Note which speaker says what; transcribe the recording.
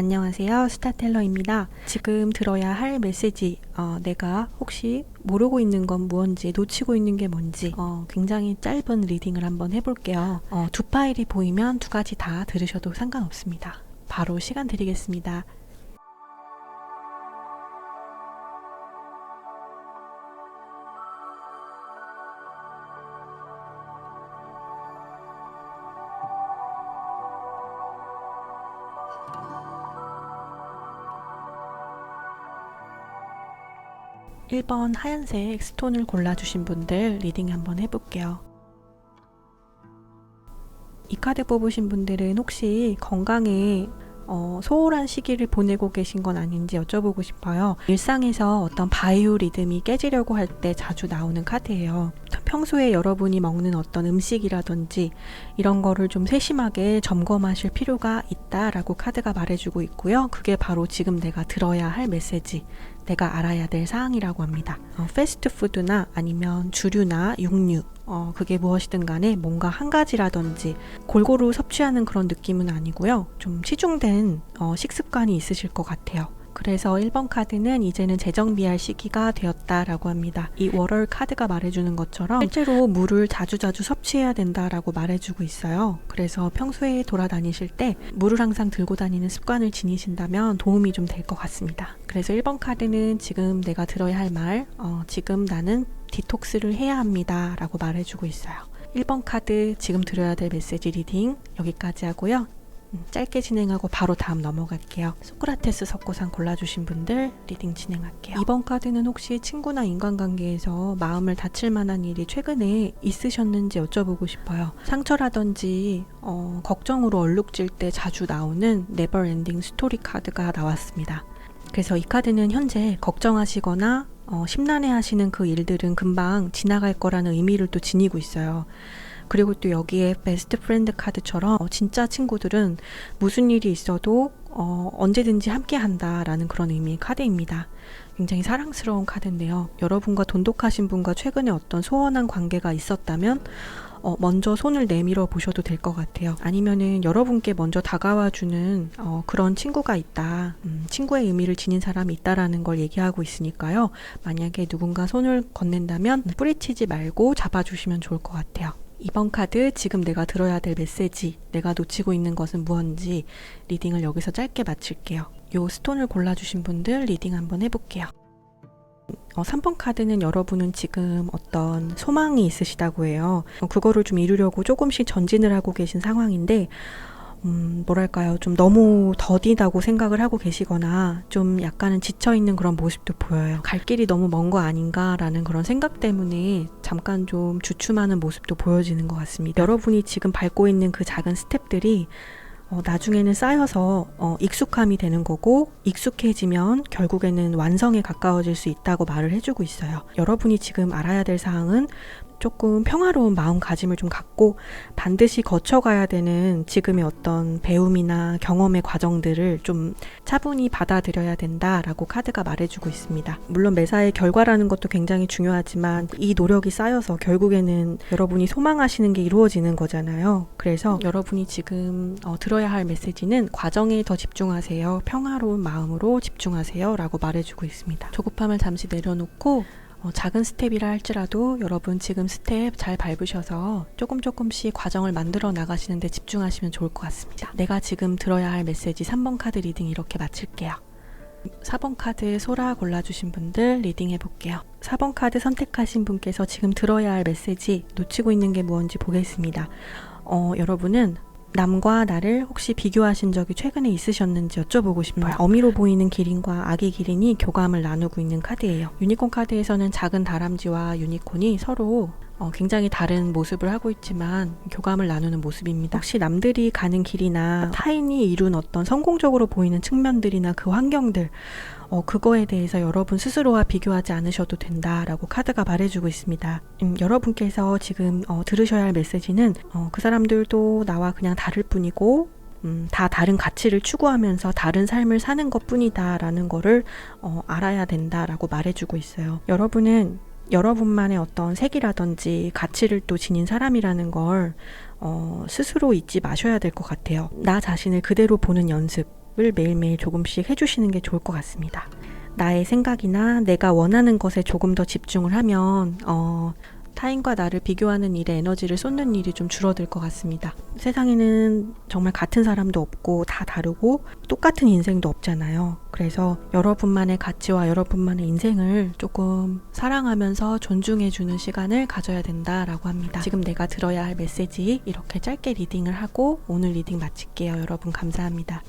Speaker 1: 안녕하세요. 스타텔러입니다. 지금 들어야 할 메시지, 어, 내가 혹시 모르고 있는 건 무언지, 놓치고 있는 게 뭔지, 어, 굉장히 짧은 리딩을 한번 해볼게요. 어, 두 파일이 보이면 두 가지 다 들으셔도 상관없습니다. 바로 시간 드리겠습니다. 1번 하얀색 스톤을 골라주신 분들 리딩 한번 해볼게요. 이 카드 뽑으신 분들은 혹시 건강에 어, 소홀한 시기를 보내고 계신 건 아닌지 여쭤보고 싶어요. 일상에서 어떤 바이오 리듬이 깨지려고 할 때 자주 나오는 카드예요. 평소에 여러분이 먹는 어떤 음식이라든지 이런 거를 좀 세심하게 점검하실 필요가 있다라고 카드가 말해주고 있고요. 그게 바로 지금 내가 들어야 할 메시지, 내가 알아야 될 사항이라고 합니다. 어, 패스트푸드나 아니면 주류나 육류, 어, 그게 무엇이든 간에 뭔가 한 가지라든지 골고루 섭취하는 그런 느낌은 아니고요. 좀 치중된 어, 식습관이 있으실 것 같아요. 그래서 1번 카드는 이제는 재정비할 시기가 되었다라고 합니다. 이 월월 카드가 말해주는 것처럼 실제로 물을 자주자주 섭취해야 된다라고 말해주고 있어요. 그래서 평소에 돌아다니실 때 물을 항상 들고 다니는 습관을 지니신다면 도움이 좀 될 것 같습니다. 그래서 1번 카드는 지금 내가 들어야 할 말, 어, 지금 나는 디톡스를 해야 합니다. 라고 말해주고 있어요. 1번 카드 지금 들어야 될 메시지 리딩 여기까지 하고요. 음, 짧게 진행하고 바로 다음 넘어갈게요. 소크라테스 석고상 골라주신 분들 리딩 진행할게요. 이번 카드는 혹시 친구나 인간관계에서 마음을 다칠 만한 일이 최근에 있으셨는지 여쭤보고 싶어요. 상처라든지 어, 걱정으로 얼룩질 때 자주 나오는 네버 엔딩 스토리 카드가 나왔습니다. 그래서 이 카드는 현재 걱정하시거나 어, 심란해 하시는 그 일들은 금방 지나갈 거라는 의미를 또 지니고 있어요. 그리고 또 여기에 베스트 프렌드 카드처럼 어, 진짜 친구들은 무슨 일이 있어도 어, 언제든지 함께 한다라는 그런 의미의 카드입니다. 굉장히 사랑스러운 카드인데요. 여러분과 돈독하신 분과 최근에 어떤 소원한 관계가 있었다면 어, 먼저 손을 내밀어 보셔도 될 것 같아요. 아니면은 여러분께 먼저 다가와 주는 어, 그런 친구가 있다. 음, 친구의 의미를 지닌 사람이 있다라는 걸 얘기하고 있으니까요. 만약에 누군가 손을 건넨다면 뿌리치지 말고 잡아주시면 좋을 것 같아요. 이번 카드 지금 내가 들어야 될 메시지, 내가 놓치고 있는 것은 무언지 리딩을 여기서 짧게 마칠게요. 요 스톤을 골라주신 분들 리딩 한번 해볼게요. 어, 3번 카드는 여러분은 지금 어떤 소망이 있으시다고 해요. 어, 그거를 좀 이루려고 조금씩 전진을 하고 계신 상황인데, 음, 뭐랄까요. 좀 너무 더디다고 생각을 하고 계시거나 좀 약간은 지쳐있는 그런 모습도 보여요. 갈 길이 너무 먼 거 아닌가라는 그런 생각 때문에 잠깐 좀 주춤하는 모습도 보여지는 것 같습니다. 여러분이 지금 밟고 있는 그 작은 스텝들이 어, 나중에는 쌓여서 어, 익숙함이 되는 거고 익숙해지면 결국에는 완성에 가까워질 수 있다고 말을 해주고 있어요. 여러분이 지금 알아야 될 사항은 조금 평화로운 마음가짐을 좀 갖고 반드시 거쳐가야 되는 지금의 어떤 배움이나 경험의 과정들을 좀 차분히 받아들여야 된다라고 카드가 말해주고 있습니다. 물론 매사의 결과라는 것도 굉장히 중요하지만 이 노력이 쌓여서 결국에는 여러분이 소망하시는 게 이루어지는 거잖아요. 그래서 여러분이 지금 어, 들어야 할 메시지는 과정에 더 집중하세요. 평화로운 마음으로 집중하세요. 라고 말해주고 있습니다. 조급함을 잠시 내려놓고 어, 작은 스텝이라 할지라도 여러분 지금 스텝 잘 밟으셔서 조금 조금씩 과정을 만들어 나가시는데 집중하시면 좋을 것 같습니다. 내가 지금 들어야 할 메시지 3번 카드 리딩 이렇게 마칠게요. 4번 카드 소라 골라주신 분들 리딩 해볼게요. 4번 카드 선택하신 분께서 지금 들어야 할 메시지 놓치고 있는 게 무언지 보겠습니다. 어, 여러분은 남과 나를 혹시 비교하신 적이 최근에 있으셨는지 여쭤보고 싶어요. 어미로 보이는 기린과 아기 기린이 교감을 나누고 있는 카드예요. 유니콘 카드에서는 작은 다람쥐와 유니콘이 서로 어, 굉장히 다른 모습을 하고 있지만 교감을 나누는 모습입니다. 혹시 남들이 가는 길이나 타인이 이룬 어떤 성공적으로 보이는 측면들이나 그 환경들 어, 그거에 대해서 여러분 스스로와 비교하지 않으셔도 된다라고 카드가 말해주고 있습니다. 음, 여러분께서 지금 어, 들으셔야 할 메시지는 어, 그 사람들도 나와 그냥 다를 뿐이고 음, 다 다른 가치를 추구하면서 다른 삶을 사는 것 뿐이다라는 거를 어, 알아야 된다라고 말해주고 있어요. 여러분은 여러분만의 어떤 색이라든지 가치를 또 지닌 사람이라는 걸 어, 스스로 잊지 마셔야 될 것 같아요. 나 자신을 그대로 보는 연습. 연습을 매일매일 조금씩 해주시는 게 좋을 것 같습니다. 나의 생각이나 내가 원하는 것에 조금 더 집중을 하면 어, 타인과 나를 비교하는 일에 에너지를 쏟는 일이 좀 줄어들 것 같습니다. 세상에는 정말 같은 사람도 없고 다 다르고 똑같은 인생도 없잖아요. 그래서 여러분만의 가치와 여러분만의 인생을 조금 사랑하면서 존중해주는 시간을 가져야 된다라고 합니다. 지금 내가 들어야 할 메시지 이렇게 짧게 리딩을 하고 오늘 리딩 마칠게요. 여러분 감사합니다.